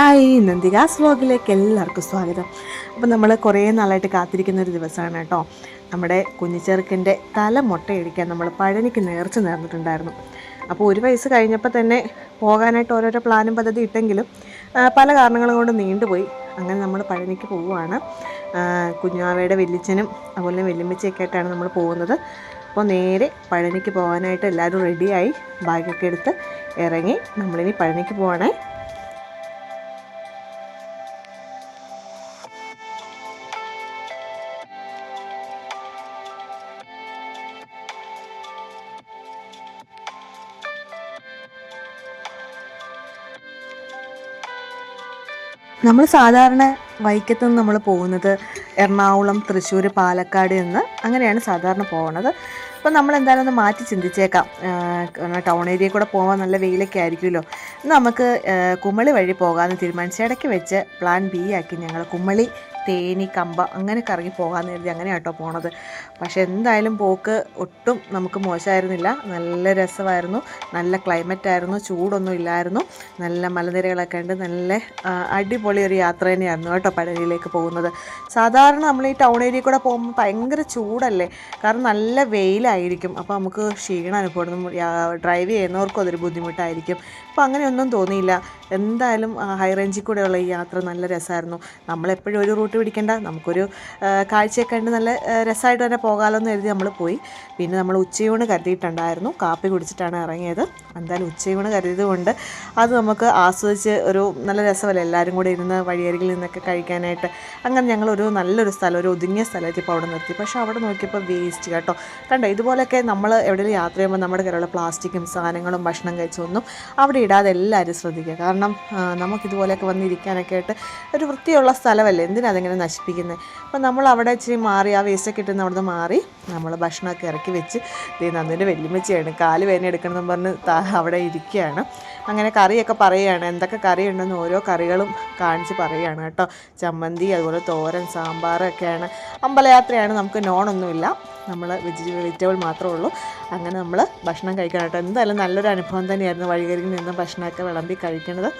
Hi നന്ദികാസ് വ്ലോഗിലേക്ക് എല്ലാവർക്കും സ്വാഗതം. അപ്പോൾ നമ്മൾ കുറേ നാളായിട്ട് കാത്തിരിക്കുന്ന ഒരു ദിവസമാണ് കേട്ടോ. നമ്മുടെ കുഞ്ഞിച്ചെറുക്കന്റെ തല മുട്ടയടിക്കാൻ നമ്മൾ പഴനിക്ക് നേർച്ച നേർന്നിട്ടുണ്ടായിരുന്നു. അപ്പോൾ ഒരു വയസ്സ് കഴിഞ്ഞപ്പോൾ തന്നെ പോകാനായിട്ട് ഓരോരോ പ്ലാനും പദ്ധതി ഇട്ടെങ്കിലും പല കാരണങ്ങളും കൊണ്ട് നീണ്ടുപോയി. അങ്ങനെ നമ്മൾ പഴനിക്ക് പോവുകയാണ് കുഞ്ഞാവയുടെ വെല്ലിച്ചനും അതുപോലെ വെല്ലുമ്മച്ചയൊക്കെ ആയിട്ടാണ് നമ്മൾ പോകുന്നത്. അപ്പോൾ നേരെ പഴനിക്ക് പോകാനായിട്ട് എല്ലാവരും റെഡിയായി ബാഗൊക്കെ എടുത്ത് ഇറങ്ങി നമ്മളിനി പഴനിക്ക് പോവാണേ. നമ്മൾ സാധാരണ വൈക്കത്ത് നിന്ന് നമ്മൾ പോകുന്നത് എറണാകുളം തൃശ്ശൂർ പാലക്കാട് നിന്ന് അങ്ങനെയാണ് സാധാരണ പോകുന്നത്. അപ്പം നമ്മൾ എന്തായാലും ഒന്ന് മാറ്റി ചിന്തിച്ചേക്കാം. ടൗൺ ഏരിയയിൽ കൂടെ പോകാൻ നല്ല വെയിലൊക്കെ ആയിരിക്കുമല്ലോ. നമുക്ക് കുമളി വഴി പോകാമെന്ന് തീരുമാനിച്ചു ഇടയ്ക്ക് വെച്ച് പ്ലാൻ ബി ആക്കി ഞങ്ങൾ കുമളി തേനി കമ്പ അങ്ങനെ കറങ്ങി പോകാമെന്ന് കരുതി അങ്ങനെയാട്ടോ പോണത്. പക്ഷേ എന്തായാലും പോക്ക് ഒട്ടും നമുക്ക് മോശമായിരുന്നില്ല. നല്ല രസമായിരുന്നു. നല്ല ക്ലൈമറ്റ് ആയിരുന്നു. ചൂടൊന്നും ഇല്ലായിരുന്നു. നല്ല മലനിരകളൊക്കെ ഉണ്ട്. നല്ല അടിപൊളി ഒരു യാത്ര തന്നെയായിരുന്നു കേട്ടോ പഴനിയിലേക്ക് പോകുന്നത്. സാധാരണ നമ്മൾ ഈ ടൗൺ ഏരിയ കൂടെ പോകുമ്പോൾ ഭയങ്കര ചൂടല്ലേ? കാരണം നല്ല വെയിലായിരിക്കും അപ്പോൾ നമുക്ക് ക്ഷീണം അനുഭവപ്പെടും ഡ്രൈവ് ചെയ്യുന്നവർക്കും അതൊരു ബുദ്ധിമുട്ടായിരിക്കും. അപ്പോൾ അങ്ങനെയൊന്നും തോന്നിയില്ല. എന്തായാലും ഹൈ റേഞ്ചിൽ കൂടെയുള്ള ഈ യാത്ര നല്ല രസമായിരുന്നു. നമ്മളെപ്പോഴും ഒരു റൂട്ട് പിടിക്കേണ്ട. നമുക്കൊരു കാഴ്ചയൊക്കെ കണ്ട് നല്ല രസമായിട്ട് തന്നെ പോകാമല്ലോ എന്ന് എഴുതി നമ്മൾ പോയി. പിന്നെ നമ്മൾ ഉച്ചയൂണ് കരുതിയിട്ടുണ്ടായിരുന്നു. കാപ്പി കുടിച്ചിട്ടാണ് ഇറങ്ങിയത്. എന്തായാലും ഉച്ചയൂണ് കരുതിയത് കൊണ്ട് അത് നമുക്ക് ആസ്വദിച്ച് ഒരു നല്ല രസമല്ലേ? എല്ലാവരും കൂടെ ഇരുന്ന് വഴിയരികിൽ നിന്നൊക്കെ കഴിക്കാനായിട്ട്. അങ്ങനെ ഞങ്ങളൊരു നല്ലൊരു സ്ഥലം ഒരു ഒതുങ്ങിയ സ്ഥലത്ത് ഇപ്പോൾ അവിടെ നിർത്തി. പക്ഷേ അവിടെ നോക്കിയപ്പോൾ വേസ്റ്റ് കേട്ടോ. കണ്ടോ? ഇതുപോലെയൊക്കെ നമ്മൾ എവിടെയെങ്കിലും യാത്ര ചെയ്യുമ്പോൾ നമ്മുടെ കയ്യിലുള്ള പ്ലാസ്റ്റിക്കും സാധനങ്ങളും ഭക്ഷണം കഴിച്ചൊന്നും അവിടെ ഇടാതെ എല്ലാവരും ശ്രദ്ധിക്കുക. കാരണം നമുക്കിതുപോലെയൊക്കെ വന്നിരിക്കാനൊക്കെ ആയിട്ട് ഒരു വൃത്തിയുള്ള സ്ഥലമല്ലേ? എന്തിനാ അതിങ്ങനെ നശിപ്പിക്കുന്നത് അപ്പോൾ നമ്മൾ അവിടെ ഇച്ചിരി മാറി ആ വേസ്റ്റൊക്കെ ഇട്ടുന്ന അവിടെ മാറി നമ്മൾ ഭക്ഷണമൊക്കെ ഇറക്കി വെച്ച് ദേ നന്ദിന്റെ വെല്ലുമ്മച്ചിയാണ് കാൽ വേദന എടുക്കണമെന്ന് പറഞ്ഞ് അവിടെ ഇരിക്കുകയാണ്. അങ്ങനെ കറിയൊക്കെ പറയുകയാണ്. എന്തൊക്കെ കറി ഉണ്ടെന്ന് ഓരോ കറികളും കാണിച്ച് പറയുകയാണ് കേട്ടോ. ചമ്മന്തി അതുപോലെ തോരൻ സാമ്പാർ ഒക്കെയാണ് അമ്പലയാത്രയാണ്. നമുക്ക് നോണൊന്നുമില്ല. നമ്മൾ വെജി വെജിറ്റബിൾ മാത്രമേ ഉള്ളൂ. അങ്ങനെ നമ്മൾ ഭക്ഷണം കഴിക്കണം കേട്ടോ. എന്തായാലും നല്ലൊരു അനുഭവം തന്നെയായിരുന്നു വഴികരിയിൽ നിന്ന് ഭക്ഷണമൊക്കെ വിളമ്പി കഴിക്കുന്നത്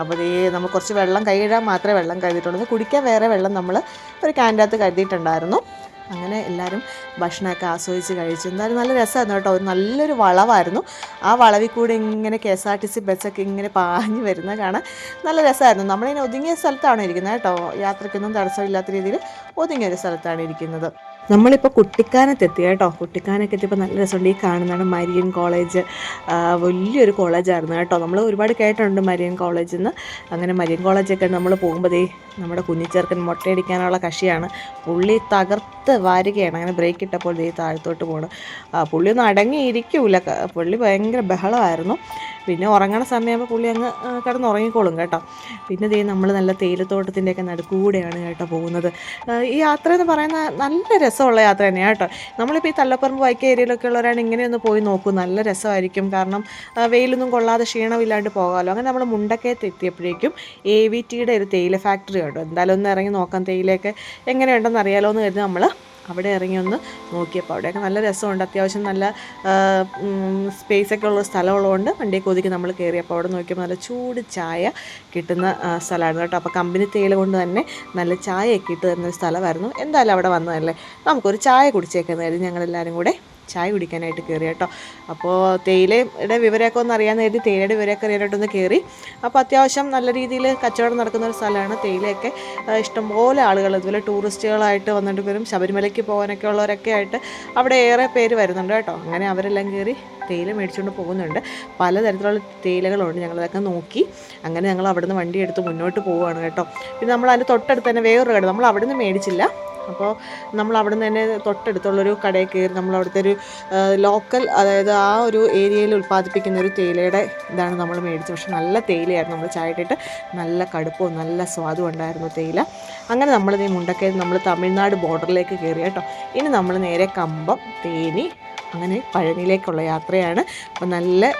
അപ്പോൾ ഈ നമ്മൾ കുറച്ച് വെള്ളം കഴുകാൻ മാത്രമേ വെള്ളം കരുതിയിട്ടുള്ളൂ. കുടിക്കാൻ വേറെ വെള്ളം നമ്മൾ ഒരു ക്യാന്റെ അകത്ത് കരുതിയിട്ടുണ്ടായിരുന്നു. അങ്ങനെ എല്ലാവരും ഭക്ഷണമൊക്കെ ആസ്വദിച്ച് കഴിച്ചു. എന്തായാലും നല്ല രസമായിരുന്നു കേട്ടോ. ഒരു നല്ലൊരു വളവായിരുന്നു. ആ വളവിൽ കൂടെ ഇങ്ങനെ K S R T C ബസ്സൊക്കെ ഇങ്ങനെ പാഞ്ഞു വരുന്ന കാണാൻ നല്ല രസമായിരുന്നു. നമ്മളിങ്ങനെ ഒതുങ്ങിയ സ്ഥലത്താണ് ഇരിക്കുന്നത് കേട്ടോ. യാത്രയ്ക്കൊന്നും തടസ്സമില്ലാത്ത രീതിയിൽ ഒതുങ്ങിയ ഒരു സ്ഥലത്താണ് ഇരിക്കുന്നത്. നമ്മളിപ്പോൾ കുട്ടിക്കാനത്ത് എത്തി കേട്ടോ. കുട്ടിക്കാനൊക്കെ എത്തിയപ്പോൾ നല്ല രസമുണ്ട്. ഈ കാണുന്നതാണ് മരിയൻ കോളേജ്. വലിയൊരു കോളേജായിരുന്നു കേട്ടോ. നമ്മൾ ഒരുപാട് കേട്ടിട്ടുണ്ട് മരിയൻ കോളേജിൽ നിന്ന് അങ്ങനെ മരിയൻ കോളേജൊക്കെ നമ്മൾ പോകുമ്പോൾ ദേ നമ്മുടെ കുഞ്ഞിച്ചേർക്കൻ മുട്ടയടിക്കാനുള്ള കഷിയാണ്. പുള്ളി തകർത്ത് വാരുകയാണ്. അങ്ങനെ ബ്രേക്ക് ഇട്ടപ്പോൾ ദേ താഴത്തോട്ട് പോകണം പുള്ളി ഒന്നും അടങ്ങിയിരിക്കൂല പുള്ളി ഭയങ്കര ബഹളമായിരുന്നു. പിന്നെ ഉറങ്ങണ സമയമാകുമ്പോൾ പുള്ളി അങ്ങ് കിടന്നുറങ്ങിക്കോളും കേട്ടോ. പിന്നെ ദേ നമ്മൾ നല്ല തേയിലത്തോട്ടത്തിന്റെയൊക്കെ നടുക്കൂടെയാണ് കേട്ടോ പോകുന്നത്. ഈ യാത്ര എന്ന് പറയുന്ന നല്ല രസമുള്ള യാത്ര തന്നെയാണ് കേട്ടോ. നമ്മളിപ്പോൾ ഈ തള്ളപ്പറമ്പ് വൈക്ക ഏരിയയിലൊക്കെ ഉള്ളവരാണ് ഇങ്ങനെയൊന്ന് പോയി നോക്കും. നല്ല രസമായിരിക്കും. കാരണം വെയിലൊന്നും കൊള്ളാതെ ക്ഷീണമില്ലാണ്ട് പോകാമല്ലോ. അങ്ങനെ നമ്മൾ മുണ്ടക്കയത്ത് എത്തിയപ്പോഴേക്കും എ വി ടിയുടെ ഒരു തേയില ഫാക്ടറി കണ്ടു എന്തായാലും ഒന്ന് ഇറങ്ങി നോക്കാം തേയിലയൊക്കെ എങ്ങനെയുണ്ടെന്ന് അറിയാലോ എന്ന് കരുതി നമ്മൾ അവിടെ ഇറങ്ങി ഒന്ന് നോക്കിയപ്പോൾ അവിടെയൊക്കെ നല്ല രസമുണ്ട്. അത്യാവശ്യം നല്ല സ്പേസ് ഒക്കെ ഉള്ള സ്ഥലമുള്ളതുകൊണ്ട് വണ്ടിയെ കൊതിക്ക് നമ്മൾ കയറിയപ്പോൾ അവിടെ നോക്കിയപ്പോൾ നല്ല ചൂട് ചായ കിട്ടുന്ന സ്ഥലമായിരുന്നു കേട്ടോ. അപ്പോൾ കമ്പനി തേയില കൊണ്ട് തന്നെ നല്ല ചായയൊക്കെ ഇട്ട് തരുന്ന ഒരു സ്ഥലമായിരുന്നു. എന്തായാലും അവിടെ വന്നതല്ലേ? നമുക്കൊരു ചായ കുടിച്ചേക്കുന്നതായിരുന്നു ഞങ്ങളെല്ലാവരും കൂടെ ചായ കുടിക്കാനായിട്ട് കയറി കേട്ടോ. അപ്പോൾ തേയിലയുടെ വിവരമൊക്കെ ഒന്ന് അറിയാൻ നേരത്തെ തേയിലയുടെ വിവരമൊക്കെ അറിയാനായിട്ടൊന്ന് കയറി. അപ്പോൾ അത്യാവശ്യം നല്ല രീതിയിൽ കച്ചവടം നടക്കുന്ന ഒരു സ്ഥലമാണ് തേയിലയൊക്കെ. ഇഷ്ടംപോലെ ആളുകൾ ഇതുപോലെ ടൂറിസ്റ്റുകളായിട്ട് വന്നിട്ട് വരും. ശബരിമലയ്ക്ക് പോകാനൊക്കെ ഉള്ളവരൊക്കെ ആയിട്ട് അവിടെ ഏറെ പേര് വരുന്നുണ്ട് കേട്ടോ. അങ്ങനെ അവരെല്ലാം കയറി തേയില മേടിച്ചുകൊണ്ട് പോകുന്നുണ്ട്. പലതരത്തിലുള്ള തേയിലകളുണ്ട് ഞങ്ങളതൊക്കെ നോക്കി. അങ്ങനെ ഞങ്ങൾ അവിടുന്ന് വണ്ടി എടുത്ത് മുന്നോട്ട് പോവുകയാണ് കേട്ടോ. പിന്നെ നമ്മൾ അതിന്റെ തൊട്ടടുത്ത് തന്നെ വേറൊരു കട. നമ്മൾ അവിടുന്ന് മേടിച്ചില്ല. അപ്പോൾ നമ്മൾ അവിടെ നിന്ന് തന്നെ തൊട്ടടുത്തുള്ളൊരു കടയിൽ കയറി നമ്മൾ അവിടുത്തെ ഒരു ലോക്കൽ അതായത് ആ ഒരു ഏരിയയിൽ ഉൽപ്പാദിപ്പിക്കുന്ന ഒരു തേയിലയുടെ ഇതാണ് നമ്മൾ മേടിച്ചത്. പക്ഷെ നല്ല തേയിലയായിരുന്നു നമ്മൾ ചായ ഇട്ടിട്ട് നല്ല കടുപ്പവും നല്ല സ്വാദും ഉണ്ടായിരുന്നു തേയില. അങ്ങനെ നമ്മൾ ഈ മുണ്ടക്കയിൽ നമ്മൾ തമിഴ്നാട് ബോർഡറിലേക്ക് കയറി കേട്ടോ. ഇനി നമ്മൾ നേരെ കമ്പം തേനി അങ്ങനെ പഴനിയിലേക്കുള്ള യാത്രയാണ്. അപ്പോൾ നല്ല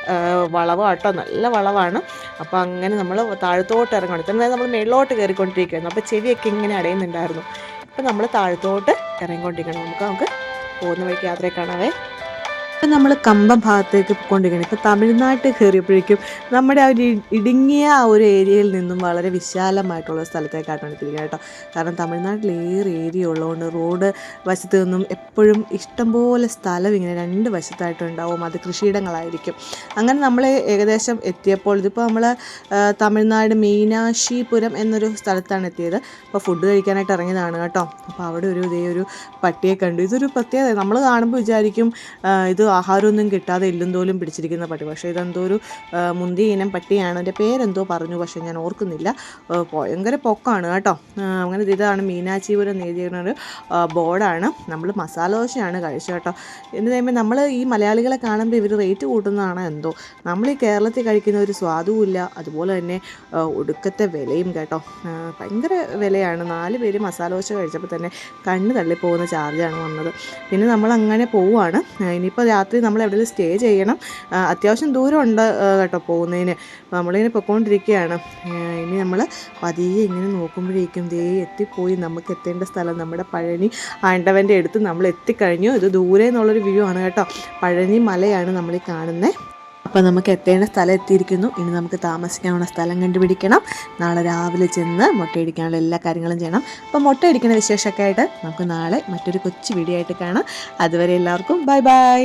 വളവാട്ടോ നല്ല വളവാണ്. അപ്പോൾ അങ്ങനെ നമ്മൾ താഴത്തോട്ട് ഇറങ്ങണം. ഇത്ര നമ്മൾ മേളിലോട്ട് കയറിക്കൊണ്ടിരിക്കുകയായിരുന്നു. അപ്പോൾ ചെവിയൊക്കെ ഇങ്ങനെ അടയുന്നുണ്ടായിരുന്നു. അപ്പോൾ നമ്മൾ താഴത്തോട്ട് ഇറങ്ങിക്കൊണ്ടിരിക്കണം. നമുക്ക് നമുക്ക് പോകുന്ന വഴിക്ക് യാത്രയെ കാണാവേ. ഇപ്പം നമ്മൾ കമ്പം ഭാഗത്തേക്ക് കൊണ്ടിരിക്കണം ഇപ്പം തമിഴ്നാട്ടിൽ കയറിയപ്പോഴേക്കും നമ്മുടെ ആ ഒരു ഇടുങ്ങിയ ആ ഒരു ഏരിയയിൽ നിന്നും വളരെ വിശാലമായിട്ടുള്ള സ്ഥലത്തേക്കാട്ടാണ് എത്തിയിരിക്കുന്നത് കേട്ടോ. കാരണം തമിഴ്നാട്ടിൽ ഏറെ ഏരിയ ഉള്ളതുകൊണ്ട് റോഡ് വശത്ത് നിന്നും എപ്പോഴും ഇഷ്ടംപോലെ സ്ഥലം ഇങ്ങനെ രണ്ട് വശത്തായിട്ടുണ്ടാവും അത് കൃഷിയിടങ്ങളായിരിക്കും. അങ്ങനെ നമ്മൾ ഏകദേശം എത്തിയപ്പോൾ ഇതിപ്പോൾ നമ്മൾ തമിഴ്നാട് മീനാക്ഷിപുരം എന്നൊരു സ്ഥലത്താണ് എത്തിയത്. അപ്പോൾ ഫുഡ് കഴിക്കാനായിട്ട് ഇറങ്ങിയതാണ് കേട്ടോ. അപ്പോൾ അവിടെ ഒരു ഇതേ ഒരു പട്ടിയെ കണ്ടു. ഇതൊരു പ്രത്യേകത. നമ്മൾ കാണുമ്പോൾ വിചാരിക്കും ഇത് ആഹാരമൊന്നും കിട്ടാതെ എല്ലും തോലും പിടിച്ചിരിക്കുന്ന പട്ടി. പക്ഷേ ഇതെന്തോ ഒരു മുന്തിയ ഇനം പട്ടിയാണ്. എന്റെ പേരെന്തോ പറഞ്ഞു പക്ഷേ ഞാൻ ഓർക്കുന്നില്ല. ഭയങ്കര പൊക്കാണ് കേട്ടോ. അങ്ങനെ ഇത് ഇതാണ് മീനാച്ചിപുരം എന്ന് എഴുതിയിരുന്ന ഒരു ബോർഡാണ്. നമ്മൾ മസാല ദോശയാണ് കഴിച്ചത് കേട്ടോ. എന്ന് കഴിയുമ്പോൾ നമ്മൾ ഈ മലയാളികളെ കാണുമ്പോൾ ഇവർ റേറ്റ് കൂട്ടുന്നതാണ് എന്തോ. നമ്മൾ ഈ കേരളത്തിൽ കഴിക്കുന്ന ഒരു സ്വാദവും ഇല്ല. അതുപോലെ തന്നെ ഒടുക്കത്തെ വിലയും കേട്ടോ. ഭയങ്കര വിലയാണ്. നാല് പേര് മസാല ദോശ കഴിച്ചപ്പോൾ തന്നെ കണ്ണ് തള്ളിപ്പോകുന്ന ചാർജാണ് വന്നത്. പിന്നെ നമ്മൾ അങ്ങനെ പോവുകയാണ് ഇനിയിപ്പോൾ രാത്രി നമ്മൾ എവിടെയെങ്കിലും സ്റ്റേ ചെയ്യണം. അത്യാവശ്യം ദൂരമുണ്ട് കേട്ടോ പോകുന്നതിന്. നമ്മളിങ്ങനെ പൊയ്ക്കൊണ്ടിരിക്കുകയാണ്. ഇനി നമ്മൾ പതിയെ ഇങ്ങനെ നോക്കുമ്പോഴേക്കും ദേ എത്തിപ്പോയി. നമുക്ക് എത്തേണ്ട സ്ഥലം നമ്മുടെ പഴനി ആണ്ടവന്റെ അടുത്ത് നമ്മൾ എത്തിക്കഴിഞ്ഞു. ഇത് ദൂരെ നിന്നുള്ളൊരു വ്യൂ ആണ് കേട്ടോ. പഴനി മലയാണ് നമ്മൾ ഈ കാണുന്നത് അപ്പോൾ നമുക്ക് എത്തേണ്ട സ്ഥലം എത്തിയിരിക്കുന്നു. ഇനി നമുക്ക് താമസിക്കാനുള്ള സ്ഥലം കണ്ടുപിടിക്കണം. നാളെ രാവിലെ ചെന്ന് മുട്ടയടിക്കാനുള്ള എല്ലാ കാര്യങ്ങളും ചെയ്യണം. അപ്പോൾ മുട്ടയടിക്കുന്ന വിശേഷമൊക്കെ ആയിട്ട് നമുക്ക് നാളെ മറ്റൊരു കൊച്ചു വീഡിയോ ആയിട്ട് കാണാം. അതുവരെ എല്ലാവർക്കും ബൈ ബൈ